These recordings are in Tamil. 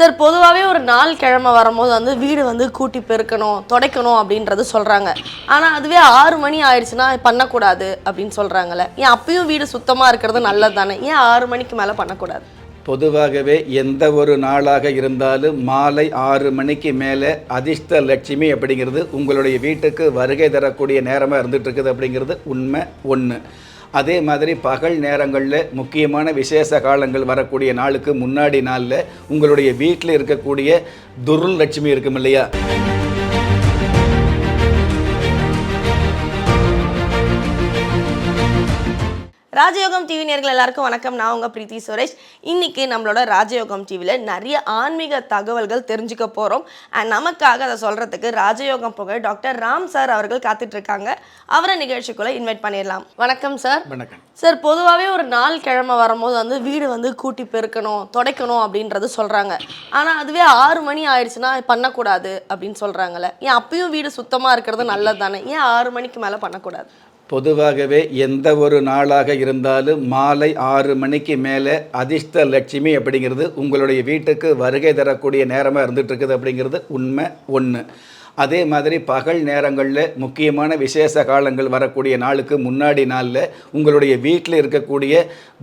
சார் பொதுவாகவே ஒரு நாள் கிழமை வரும்போது வந்து வீடு வந்து கூட்டி பெருக்கணும் துடைக்கணும் அப்படின்றது சொல்கிறாங்க ஆனால் அதுவே ஆறு மணி ஆயிடுச்சுன்னா பண்ணக்கூடாது அப்படின்னு சொல்கிறாங்கல்ல ஏன் அப்பயும் வீடு சுத்தமாக இருக்கிறது நல்லது தானே ஏன் ஆறு மணிக்கு மேலே பண்ணக்கூடாது? பொதுவாகவே எந்த ஒரு நாளாக இருந்தாலும் மாலை ஆறு மணிக்கு மேலே அதிர்ஷ்ட லட்சுமி அப்படிங்கிறது உங்களுடைய வீட்டுக்கு வருகை தரக்கூடிய நேரமாக இருந்துட்டு இருக்குது அப்படிங்கிறது உண்மை ஒன்று அதே மாதிரி பகல் நேரங்களில் முக்கியமான விசேஷ காலங்கள் வரக்கூடிய நாளுக்கு முன்னாடி நாளில் உங்களுடைய வீட்டில் இருக்கக்கூடிய துருள் லட்சுமி இருக்கும் இல்லையா? ராஜயோகம் டிவி நேர்கள் எல்லாருக்கும் வணக்கம். நான் உங்கள் பிரீத்தி சுரேஷ். இன்னைக்கு நம்மளோட ராஜயோகம் டிவியில் நிறைய ஆன்மீக தகவல்கள் தெரிஞ்சுக்க போகிறோம் அண்ட் நமக்காக அதை சொல்கிறதுக்கு ராஜயோகம் புகழ் டாக்டர் ராம் சார் அவர்கள் காத்துட்டு இருக்காங்க அவரை நிகழ்ச்சிக்குள்ளே இன்வைட் பண்ணிடலாம். வணக்கம் சார். வணக்கம். சார் பொதுவாகவே ஒரு நாள் கிழமை வரும்போது வந்து வீடு வந்து கூட்டி பெருக்கணும் துடைக்கணும் அப்படின்றது சொல்கிறாங்க ஆனால் அதுவே ஆறு மணி ஆயிடுச்சுன்னா பண்ணக்கூடாது அப்படின்னு சொல்கிறாங்கல்ல ஏன் அப்பயும் வீடு சுத்தமாக இருக்கிறது நல்லது தானே ஏன் ஆறு மணிக்கு மேலே பண்ணக்கூடாது? பொதுவாகவே எந்த ஒரு நாளாக இருந்தாலும் மாலை ஆறு மணிக்கு மேலே அதிர்ஷ்ட லட்சுமி அப்படிங்கிறது உங்களுடைய வீட்டுக்கு வருகை தரக்கூடிய நேரமாக இருந்துகிட்ருக்குது அப்படிங்கிறது உண்மை ஒன்று அதே மாதிரி பகல் நேரங்களில் முக்கியமான விசேஷ காலங்கள் வரக்கூடிய நாளுக்கு முன்னாடி நாளில் உங்களுடைய வீட்டில் இருக்கக்கூடிய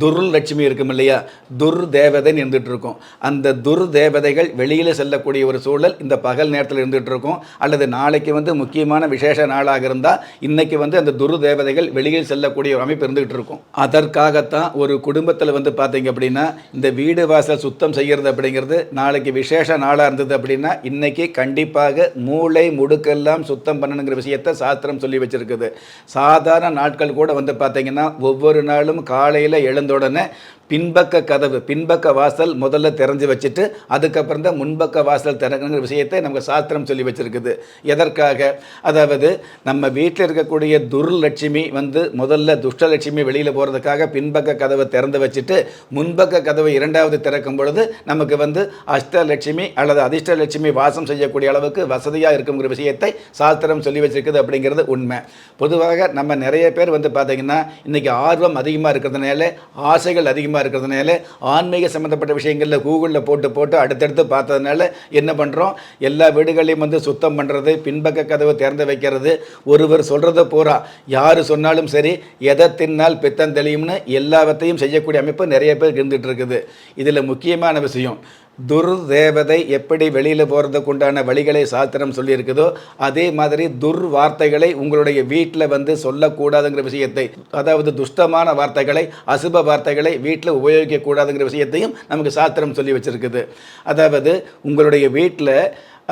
துர்லட்சுமி இருக்கும் இல்லையா? துர் தேவதைன்னு இருந்துகிட்டு இருக்கும் அந்த துர் தேவதைகள் வெளியில் செல்லக்கூடிய ஒரு சூழல் இந்த பகல் நேரத்தில் இருந்துகிட்டு இருக்கும் அல்லது நாளைக்கு வந்து முக்கியமான விசேஷ நாளாக இருந்தால் இன்றைக்கி வந்து அந்த துரு தேவதைகள் வெளியில் செல்லக்கூடிய ஒரு அமைப்பு இருந்துகிட்டு இருக்கும் அதற்காகத்தான் ஒரு குடும்பத்தில் வந்து பார்த்தீங்க அப்படின்னா இந்த வீடு வாசல் சுத்தம் செய்கிறது அப்படிங்கிறது நாளைக்கு விசேஷ நாளாக இருந்தது அப்படின்னா இன்றைக்கி கண்டிப்பாக மூளை முடுக்கெல்லாம் சுத்தம் பண்ணணுங்கிற விஷயத்தை சாஸ்திரம் சொல்லி வச்சுருக்குது. சாதாரண நாட்கள் கூட வந்து பார்த்தீங்கன்னா ஒவ்வொரு நாளும் காலையில் எழுந்த உடனே பின்பக்க கதவு பின்பக்க வாசல் முதல்ல திறந்து வச்சுட்டு அதுக்கப்புறம் தான் முன்பக்க வாசல் திறக்கணுங்கிற விஷயத்தை நமக்கு சாஸ்திரம் சொல்லி வச்சுருக்குது. எதற்காக? அதாவது நம்ம வீட்டில் இருக்கக்கூடிய துர்லட்சுமி வந்து முதல்ல துஷ்டலட்சுமி வெளியில் போகிறதுக்காக பின்பக்க கதவை திறந்து வச்சுட்டு முன்பக்க கதவை இரண்டாவது திறக்கும் பொழுது நமக்கு வந்து அஷ்டலட்சுமி அல்லது அதிர்ஷ்டலட்சுமி வாசம் செய்யக்கூடிய அளவுக்கு வசதியாக இருக்குங்கிற விஷயத்தை சாஸ்திரம் சொல்லி வச்சிருக்குது அப்படிங்கிறது உண்மை. பொதுவாக நம்ம நிறைய பேர் வந்து பார்த்தீங்கன்னா இன்றைக்கி ஆர்வம் அதிகமாக இருக்கிறதுனால ஆசைகள் அதிகமாக இருக்கிறதுனால ஆன்மீக சம்மந்தப்பட்ட விஷயங்களில் கூகுளில் போட்டு போட்டு அடுத்தடுத்து பார்த்ததுனால என்ன பண்ணுறோம் எல்லா வீடுகளையும் வந்து சுத்தம் பண்ணுறது பின்பக்க கதவை திறந்து வைக்கிறது. ஒருவர் சொல்கிறத பூரா. யார் சொன்னாலும் சரி எதை தின்னால் பித்தம் தெளியும்னு எல்லாவற்றையும் செய்யக்கூடிய அமைப்பு நிறைய பேர் இருந்துகிட்டு இருக்குது. இதில் முக்கியமான விஷயம் துர்தேவதை எப்படி வெளியில் போகிறதுக்கு உண்டான வழிகளை சாஸ்திரம் சொல்லியிருக்குதோ அதே மாதிரி துர் வார்த்தைகளை உங்களுடைய வீட்டில் வந்து சொல்லக்கூடாதுங்கிற விஷயத்தை அதாவது துஷ்டமான வார்த்தைகளை அசுப வார்த்தைகளை வீட்டில் உபயோகிக்கக்கூடாதுங்கிற விஷயத்தையும் நமக்கு சாஸ்திரம் சொல்லி வச்சிருக்குது. அதாவது உங்களுடைய வீட்டில்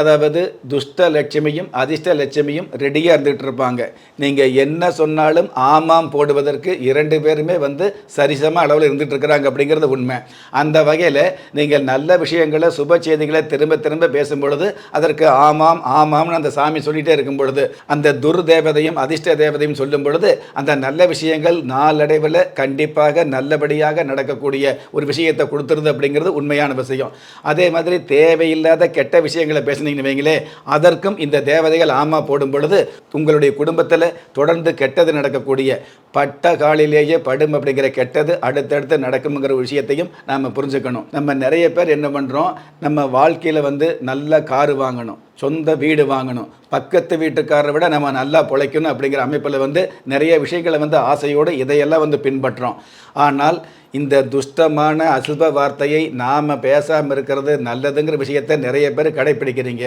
அதாவது துஷ்ட லட்சுமியும் அதிர்ஷ்ட லட்சுமியும் ரெடியாக இருந்துகிட்டு இருப்பாங்க. நீங்கள் என்ன சொன்னாலும் ஆமாம் போடுவதற்கு இரண்டு பேருமே வந்து சரிசம அளவில் இருந்துகிட்டு இருக்கிறாங்க அப்படிங்கிறது உண்மை. அந்த வகையில் நீங்கள் நல்ல விஷயங்களை சுப செய்திகளை திரும்ப திரும்ப பேசும் பொழுது அதற்கு ஆமாம் ஆமாம்னு அந்த சாமி சொல்லிகிட்டே இருக்கும் பொழுது அந்த துர் தேவதையும் அதிர்ஷ்ட தேவதையும் சொல்லும் பொழுது அந்த நல்ல விஷயங்கள் நாளடைவில் கண்டிப்பாக நல்லபடியாக நடக்கக்கூடிய ஒரு விஷயத்தை கொடுத்துருது அப்படிங்கிறது உண்மையான விஷயம். அதே மாதிரி தேவையில்லாத கெட்ட விஷயங்களை பேசினீங்கன்னு வைங்களே அதற்கும் இந்த தேவதைகள் ஆமா போடும் பொழுது உங்களுடைய குடும்பத்தில் தொடர்ந்து கெட்டது நடக்கக்கூடிய பட்ட காலிலேயே படும் அப்படிங்கிற கெட்டது அடுத்தடுத்து நடக்குங்கிற விஷயத்தையும் நாம் புரிஞ்சுக்கணும். நம்ம நிறைய பேர் என்ன பண்ணுறோம் நம்ம வாழ்க்கையில் வந்து நல்ல காரு வாங்கணும் சொந்த வீடு வாங்கணும் பக்கத்து வீட்டுக்காரரை விட நம்ம நல்லா பிழைக்கணும் அப்படிங்கிற அமைப்பில் வந்து நிறைய விஷயங்களை வந்து ஆசையோடு இதையெல்லாம் வந்து பின்பற்றுறோம் ஆனால் இந்த துஷ்டமான அசுப வார்த்தையை நாம் பேசாமல் இருக்கிறது நல்லதுங்கிற விஷயத்தை நிறைய பேர் கடைப்பிடிக்கிறீங்க.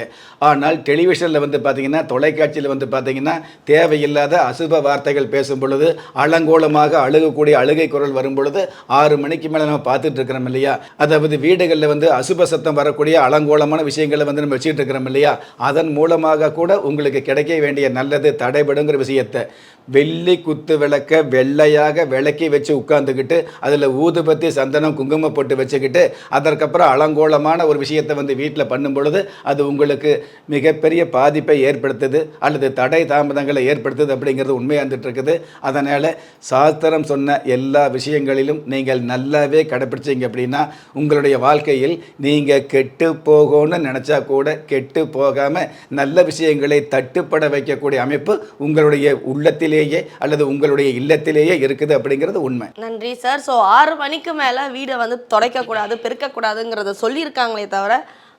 ஆனால் டெலிவிஷனில் வந்து பார்த்திங்கன்னா தொலைக்காட்சியில் வந்து பார்த்திங்கன்னா தேவையில்லாத அசுப வார்த்தைகள் பேசும் பொழுது அலங்கோலமாக அழுகக்கூடிய அழுகை குரல் வரும் பொழுது ஆறு மணிக்கு மேலே நம்ம பார்த்துட்டு இருக்கிறோம் இல்லையா? அதாவது வீடுகளில் வந்து அசுப சத்தம் வரக்கூடிய அலங்கோலமான விஷயங்களை வந்து நம்ம வச்சுட்டு இருக்கிறோம் இல்லையா? அதன் மூலமாக கூட உங்களுக்கு கிடைக்க வேண்டிய நல்லது தடைபடுங்கிற விஷயத்தை. வெள்ளி குத்து விளக்க வெள்ளையாக விளக்கி வச்சு உட்காந்துக்கிட்டு அதில் ஊதுபத்தி சந்தனம் குங்குமம் போட்டு வச்சுக்கிட்டு அதற்கப்புறம் அலங்கோலமான ஒரு விஷயத்தை வந்து வீட்டில் பண்ணும் பொழுது அது உங்களுக்கு மிகப்பெரிய பாதிப்பை ஏற்படுத்துது அல்லது தடை தாமதங்களை ஏற்படுத்துது அப்படிங்கிறது உண்மையாக இருக்குது அதனால் சாஸ்திரம் சொன்ன எல்லா விஷயங்களிலும் நீங்கள் நல்லாவே கடைப்பிடிச்சீங்க அப்படின்னா உங்களுடைய வாழ்க்கையில் நீங்கள் கெட்டு போகணும்னு நினச்சா கூட கெட்டு போகாமல் நல்ல விஷயங்களை தட்டுப்பட வைக்கக்கூடிய அமைப்பு உங்களுடைய உள்ளத்தில் வீட்டிலேயே அல்லது உங்களுடைய இல்லத்திலேயே இருக்குது அப்படிங்கிறது உண்மை. நன்றி சார் ஸோ ஆறு மணிக்கு மேலே வீடை வந்து துடைக்கக்கூடாது பெருக்கக்கூடாதுங்கிறத சொல்லியிருக்காங்களே தவிர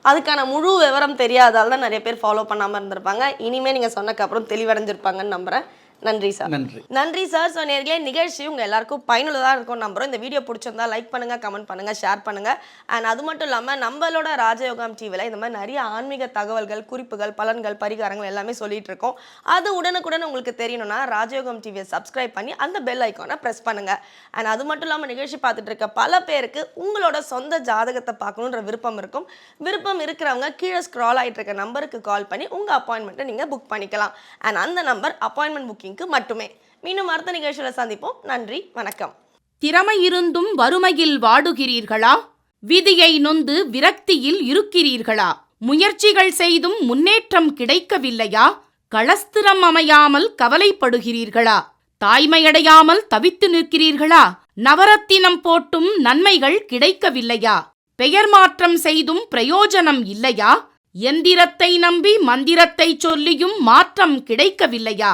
அதுக்கான முழு விவரம் தெரியாதால தான் நிறைய பேர் ஃபாலோ பண்ணாமல் இருந்திருப்பாங்க. இனிமேல் நீங்கள் சொன்னக்கப்புறம் தெளிவடைஞ்சிருப்பாங்கன்னு நம்புகிறேன் நன்றி சார். நன்றி. நன்றி சார். ஸோ நேர்களே நிகழ்ச்சி உங்கள் எல்லாருக்கும் பயனுள்ளதாக இருக்கும் நம்புறோம். இந்த வீடியோ பிடிச்சிருந்தா லைக் பண்ணுங்கள் கமெண்ட் பண்ணுங்கள் ஷேர் பண்ணுங்கள் அண்ட் அது மட்டும் இல்லாமல் நம்மளோட ராஜயோகம் டிவியில் இந்த மாதிரி நிறைய ஆன்மீக தகவல்கள் குறிப்புகள் பலன்கள் பரிகாரங்கள் எல்லாமே சொல்லிட்டு இருக்கோம். அது உடனுக்குடன் உங்களுக்கு தெரியணும்னா ராஜயோகம் டிவியை சப்ஸ்கிரைப் பண்ணி அந்த பெல் ஐக்கானை ப்ரெஸ் பண்ணுங்கள் அண்ட் அது மட்டும் இல்லாமல் நிகழ்ச்சி பார்த்துட்டு இருக்க பல பேருக்கு உங்களோட சொந்த ஜாதகத்தை பார்க்கணுன்ற விருப்பம் இருக்கும். விருப்பம் இருக்கிறவங்க கீழே ஸ்க்ரால் ஆகிட்டு இருக்க நம்பருக்கு கால் பண்ணி உங்கள் அப்பாயின்மெண்ட்டை நீங்கள் புக் பண்ணிக்கலாம். அண்ட் அந்த நம்பர் அப்பாயின்மெண்ட் லிங்க்கு மட்டுமே. மீண்டும் அடுத்த நிகழ்ச்சியில் சந்திப்போம். நன்றி வணக்கம். திறமை இருந்தும் வறுமையில் வாடுகிறீர்களா? விதியை நொந்து விரக்தியில் இருக்கிறீர்களா? முயற்சிகள் செய்தும் முன்னேற்றம் கிடைக்கவில்லையா? களஸ்திரம் அமையாமல் கவலைப்படுகிறீர்களா? தாய்மையடையாமல் தவித்து நிற்கிறீர்களா? நவரத்தினம் போட்டும் நன்மைகள் கிடைக்கவில்லையா? பெயர் மாற்றம் செய்தும் பிரயோஜனம் இல்லையா? எந்திரத்தை நம்பி மந்திரத்தை சொல்லியும் மாற்றம் கிடைக்கவில்லையா?